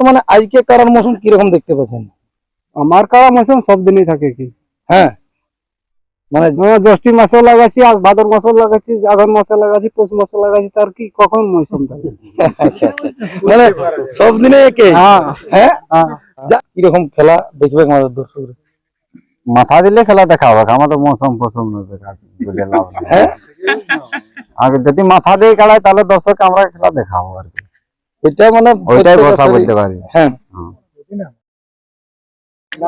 বর্তমানে আজকে কারার মৌসুম কীরকম দেখতে পাচ্ছেন? আমার কারা মৌসুম সব দিনই থাকে কি। হ্যাঁ। মানে হ্যাঁ, জ্যৈষ্ঠী মাসে লাগাচ্ছি আর ভাদর মাসে লাগাচ্ছি আঘন মাসে লাগাচ্ছি পৌষ মাসে লাগাচ্ছি তার কি কখন মৌসুম থাকে? আচ্ছা আচ্ছা। মানে সব দিনে একে? হ্যাঁ। হ্যাঁ? হ্যাঁ। কীরকম খেলা দেখবে আমাদের দর্শক মাথা দিলে খেলা দেখা হবে আমাদের মৌসুম নেই। হ্যাঁ? আগে যদি মাথা দিয়ে কাড়ায় তাহলে দর্শক আমরা খেলা দেখাবো আর কি। এটা মানে ওইটাই বলতে পারি। হ্যাঁ।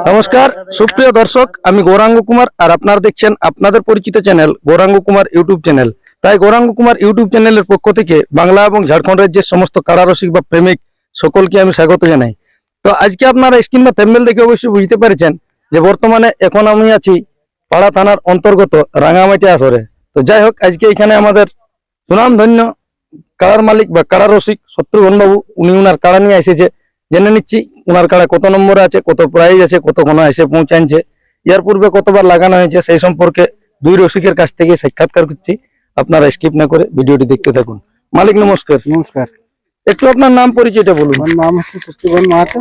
নমস্কার সুপ্রিয় দর্শক আমি গৌরাঙ্গ কুমার আর আপনারা দেখছেন আপনাদের পরিচিত channel Gauranga Kumar YouTube channel. তাই গৌরাঙ্গ কুমার ইউটিউব চ্যানেলের পক্ষ থেকে বাংলা এবং ঝাড়খণ্ড রাজ্যের সমস্ত কারারসিক বা প্রেমিক সকলকে আমি স্বাগত জানাই। তো আজকে আপনারা স্ক্রিন বা থেম্বেল দেখে অবশ্যই বুঝতে পেরেছেন যে বর্তমানে এখন আমি আছি পাড়া থানার অন্তর্গত রাঙামাটি আসরে। তো যাই হোক আজকে এখানে আমাদের সুনামধন্য কাড়ার মালিক বা কাড়ারসিক শত্রুঘ্ন বাবু উনি উনার কাড়া নিয়ে এসেছে জেনে নিচ্ছি ওনার কাড়া কত নম্বরে আছে কত প্রাইজ আছে কত কোন এসে পৌঁছাচ্ছে ইয়ার পূর্বে কতবার লাগানো হয়েছে সেই সম্পর্কে দুই রসিকের কাছ থেকে সাক্ষাৎকার করছি। আপনারা স্কিপ না করে ভিডিওটি দেখতে থাকুন। মালিক নমস্কার। নমস্কার। একটু আপনার নাম পরিচয়টা বলুন। আমার নাম হচ্ছে শক্তিগণ মাহাতো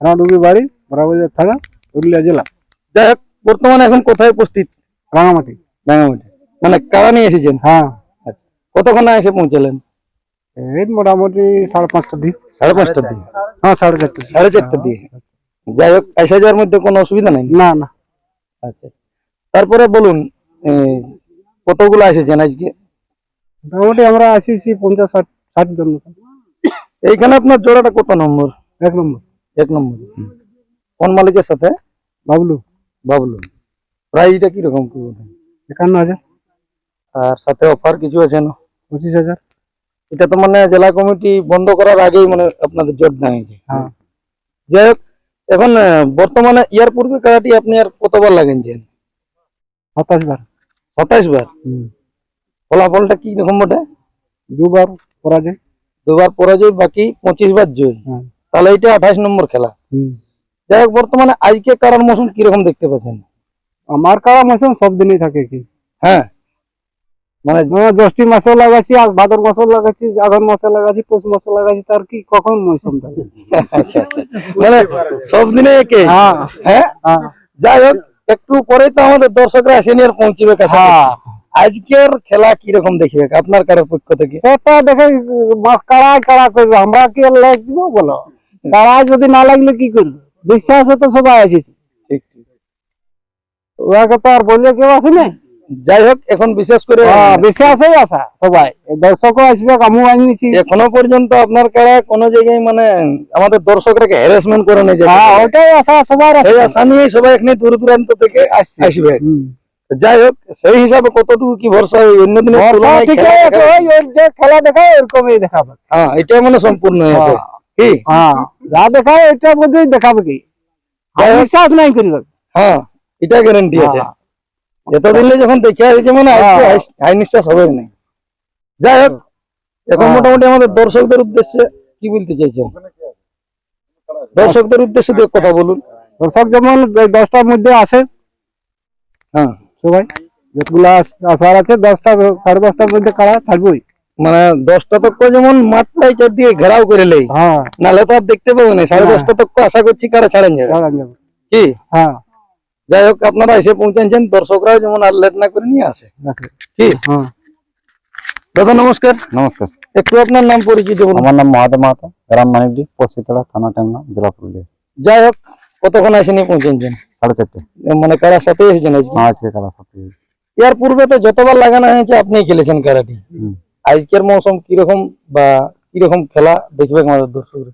রানাডুবি বাড়ি বরাবাজার থানা পুরুলিয়া জেলা। যাই হোক বর্তমানে এখন কোথায় উপস্থিত? রাঙামাটি। রাঙামাটি। মানে কারা নিয়ে এসেছেন? হ্যাঁ। কতক্ষণে এসে পৌঁছালেন? এই মোটামুটি সাড়ে পাঁচটার দিক। সাড়ে পাঁচটার দিকে? হ্যাঁ সাড়ে চারটে সাড়ে চারটার দিকে? যাই হোক আসা যাওয়ার মধ্যে কোনো অসুবিধা নাই? না না। আচ্ছা। তারপরে বলুন কতগুলো এসেছেন আজকে? মোটামুটি আমরা আসিছি পঞ্চাশ ষাট ষাট জন এইখানে আপনার জোড়াটা কত নম্বর? এক নম্বর। এক নম্বর। কোন মালিকের সাথে? বাবলু। বাবলু। প্রাইসটা কীরকম কি বলবেন? একান্ন হাজার। আর সাথে অফার কিছু আছে না? পঁচিশ হাজার। এটা তো মানে জেলা কমিটি বন্ধ করার আগেই মানে আপনাদের জোট হয়েছে হ্যাঁ। যাই হোক এখন বর্তমানে ইয়ার পূর্বে কারাটি আপনি আর কতবার লাগিয়েছেন সাতাশ বার ফলাফলটা কি রকম বটে? দুবার পরাজয়। দুবার পরাজয় বাকি পঁচিশ বার জয়। হ্যাঁ। তাহলে এটা আঠাশ নম্বর খেলা। যাই হোক বর্তমানে আজকে কারার মৌসুম কীরকম দেখতে পাচ্ছেন? আমার কারা মৌসুম সব দিনই থাকে কি। হ্যাঁ। মানে জ্যৈষ্ঠী মাসে লাগাচ্ছি আর ভাদর মাসে লাগাচ্ছি আঘন মাসে লাগাচ্ছি পৌষ মাসে লাগাচ্ছি তার কি কখন মৌসুম থাকে আচ্ছা আচ্ছা মানে সব দিনে একে? হ্যাঁ হ্যাঁ হ্যাঁ। যাই হোক একটু পরে তো আমাদের দর্শকরা এসে নিয়ে আর পৌঁছবে কাছে। হ্যাঁ। আজকের খেলা কীরকম দেখবে? আপনার কারোর পক্ষ থেকে? সেটা দেখে কাড়া কাড়া করবে? আমরা কি আর লাগ দিব বলো? কাড়া যদি না লাগলে কি করবে? বিশ্বাসে তো সবাই এসেছি ঠিক ঠিক। ওয়াকে তো আর বললে কেউ আছে না যাই হোক এখন বিশেষ করে হ্যাঁ, বিশ্বাসেই আসা সবাই। দর্শকও আসবে আমু আনিছি এখনও পর্যন্ত আপনার কারা কোনো জায়গায় মানে আমাদের দর্শকরাকে হ্যারাসমেন্ট করে নিয়ে হ্যাঁ যাবে ওটাই আশা সবার সেই আশা। নিয়ে সবাই এখানে দূর দূরান্ত থেকে আসবে। যাই হোক সেই হিসাবে কতটুকু কি ভরসা অন্য ঠিক খেলা দেখায় এরকমই দেখাবে হ্যাঁ এটা মানে সম্পূর্ণ হয়েছে কি? হ্যাঁ যা দেখায় এটার মধ্যেই দেখাবে কি? বিশ্বাস নাই করবে হ্যাঁ এটা গ্যারান্টি আছে। হ্যাঁ। এতদিনে যখন দেখে আসছে মানে হ্যাঁ। হাই- নিঃশ্বাস হবে না। যাই হোক এখন হ্যাঁ। মোটামুটি আমাদের দর্শকদের উদ্দেশ্যে কি বলতে চাইছেন? দর্শকদের উদ্দেশ্যে দু এক কথা বলুন। দর্শক যেমন দশটার মধ্যে আসে হ্যাঁ। সবাই যতগুলা আস- আসার আছে দশটা সাড়ে দশটার মধ্যে কারা থাকবেই। মানে দশটা তক যেমন মাঠটাই চারদিকে ঘেরাও করে লেই হ্যাঁ। নাহলে তো আর দেখতে পাবো না। সাড়ে হ্যাঁ। দশটা তক আশা করছি কারা ছাড়েন যাবে। কি? হ্যাঁ। যাই হোক আপনারা এসে পৌঁছাচ্ছেন দর্শকরাও যেমন আর লেট না করে নিয়ে আসে। আছে। কি? হ্যাঁ। দাদা নমস্কার। নমস্কার। একটু আপনার নাম পরিচিত বলুন। আমার নাম মহাদেব মাহাতো গ্রাম মানিকডি পশ্চিতলা থানা টেমনা জেলা পুরুলিয়া। যাই হোক কতক্ষণ এসে নিয়ে পৌঁছেছেন? সাড়ে চারটে। মানে কারার সাথে এসেছেন আজকে? হ্যাঁ আজকে খেলা সব এর পূর্বে তো যতবার লাগানো হয়েছে আপনি খেলেছেন কারাটি। হুম। আজকের মৌসুম কীরকম বা কীরকম খেলা দেখবে আমাদের দর্শকরা।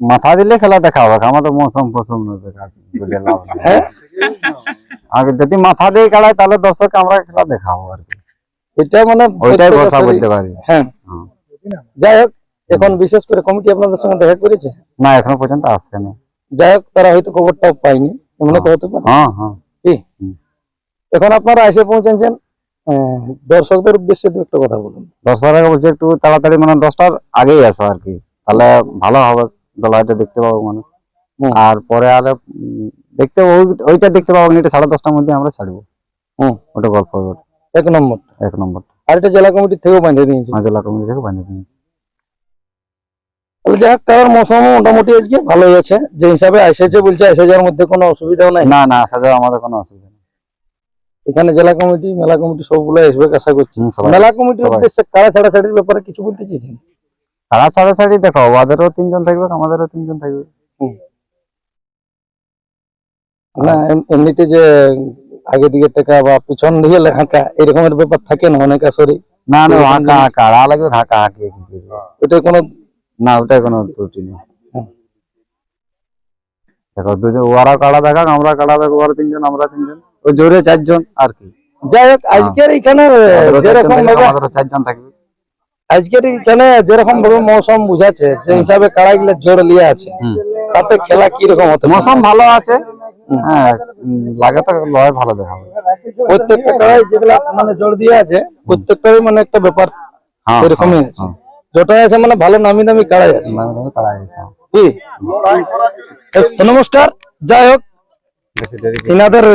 মাথা দিলে খেলা দেখা হবে আমাদের মৌসুম। হ্যাঁ আগে যদি মাথা দিয়ে কাড়ায় তাহলে দর্শক আমরা খেলা দেখাবো আর কি। এটা মানে ওইটাই ভরসা বছরই- বলতে পারি। হ্যাঁ। হ্যাঁ। যাই হোক এখন বিশেষ করে কমিটি আপনাদের সঙ্গে দেখা করেছে? না এখনও পর্যন্ত আসেনি যাই হোক তারা হয়তো খবরটাও পায়নি এমনি তো হতে পারে। হ্যাঁ হ্যাঁ। কি? এখন আপনারা এসে পৌঁছেছেন দর্শকদের উদ্দেশ্যে দু একটা কথা বলুন। দর্শকরা বলছে একটু তাড়াতাড়ি মানে দশটার আগেই আসো আর কি। তাহলে ভালো হবে। দলাইটা দেখতে পাবো মানুষ। আর পরে আর দেখতে ওইটা দেখতে পাবো এটা সাড়ে দশটার মধ্যে আমরা ছাড়বো। হুম। ওটা গল্প এক নম্বর এক নম্বর আর এটা জেলা কমিটির থেকেও বাঁধে দিয়েছে। মাজলা কমিটি থেকে বানিয়ে দিয়েছি। তাহলে যাই হোক তার মৌসুম মোটামুটি আজকে ভালোই আছে। যে হিসাবে এসেছে বলছে এসে যাওয়ার মধ্যে কোনো অসুবিধাও নাই। না না আসা যাওয়া আমাদের কোনো অসুবিধা নেই। এখানে জেলা কমিটি মেলা কমিটি সবগুলো আসবে আশা করছি। মেলা কমিটির সবাই। উদ্দেশ্যে কারা ছাড়াছাড়ির ব্যাপারে কিছু বলতে চেয়েছেন? তারা ছাড়াছাড়ি দেখো ওদেরও তিনজন থাকবে আমাদেরও তিনজন থাকবে। না এমনিতে যে আগে দিকে টাকা বা পিছন দিকে হাঁকা এরকমের ব্যাপার থাকে না অনেক আসরে না না এরকম হাঁকা হাঁকা আড়া লাগবে হাঁকা হাঁকি ওটা কোনো না ওটাই কোনো ত্রুটি নেই। দেখো দুজন ওরা কাড়া দেখাক আমরা কাড়া দেখো ওরা তিনজন আমরা তিনজন। জোরে চারজন। আর কি। যাই হোক আজকের এখানে যেরকম চারজন থাকবে, ভাবে আমাদেরও চারজন থাকবে আজকের এখানে যেরকম ভাবে মৌসুম বুঝাচ্ছে যে হিসাবে কাড়াগুলো জোর লিয়ে আছে তাতে খেলা কি রকম হতে? মৌসুম ভালো আছে। হ্যাঁ লাগে তো লয় ভালো দেখাবে। প্রত্যেকটা কাড়াই যেগুলা মানে জোর দিয়ে আছে প্রত্যেকটারই মানে একটা ব্যাপার হ্যাঁ সেরকমই আছে। আছে মানে ভালো নামি দামি কাড়াই আছে। হ্যাঁ, কাড়া আছে। কি? নমস্কার যাই হোক। বেশি দেরি ইনাদের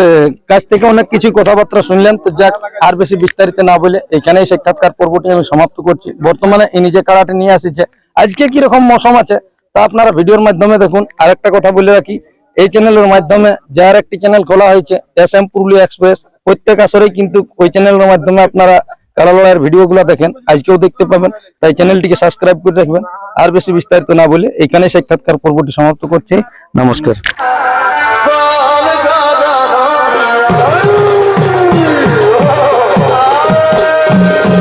কাছ থেকে অনেক কিছু কথাবার্তা শুনলেন। তো যাক, আর বেশি বিস্তারিত না বলে এখানেই সাক্ষাৎকার পর্বটি আমি সমাপ্ত করছি। বর্তমানে ইনি যে কারাটি নিয়ে আসিছে, আজকে কি রকম মৌসুম আছে, তা আপনারা ভিডিওর মাধ্যমে দেখুন। আরেকটা কথা বলে রাখি, এই চ্যানেলের মাধ্যমে যার একটি চ্যানেল খোলা হয়েছে, এস এম পুরুলিয়া এক্সপ্রেস, প্রত্যেক আসরেই কিন্তু ওই চ্যানেলের মাধ্যমে আপনারা কারা লড়াইয়ের ভিডিওগুলো দেখেন। আজকেও দেখতে পাবেন, তাই চ্যানেলটিকে সাবস্ক্রাইব করে রাখবেন। আর বেশি বিস্তারিত না বলে এখানে সাক্ষাৎকার পর্বটি সমাপ্ত করছি। নমস্কার। Thank you.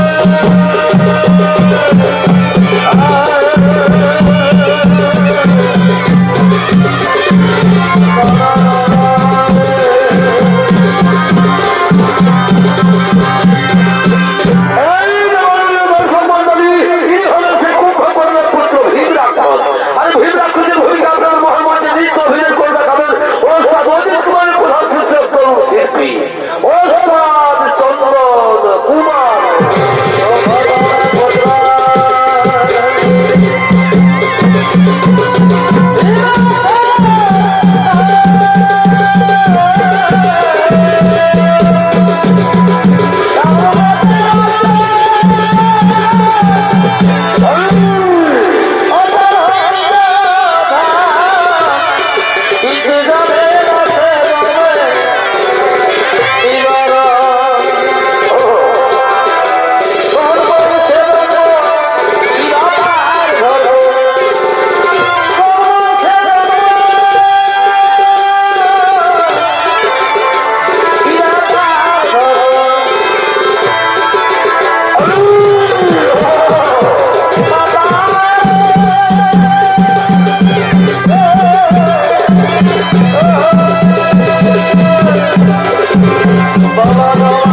বাবা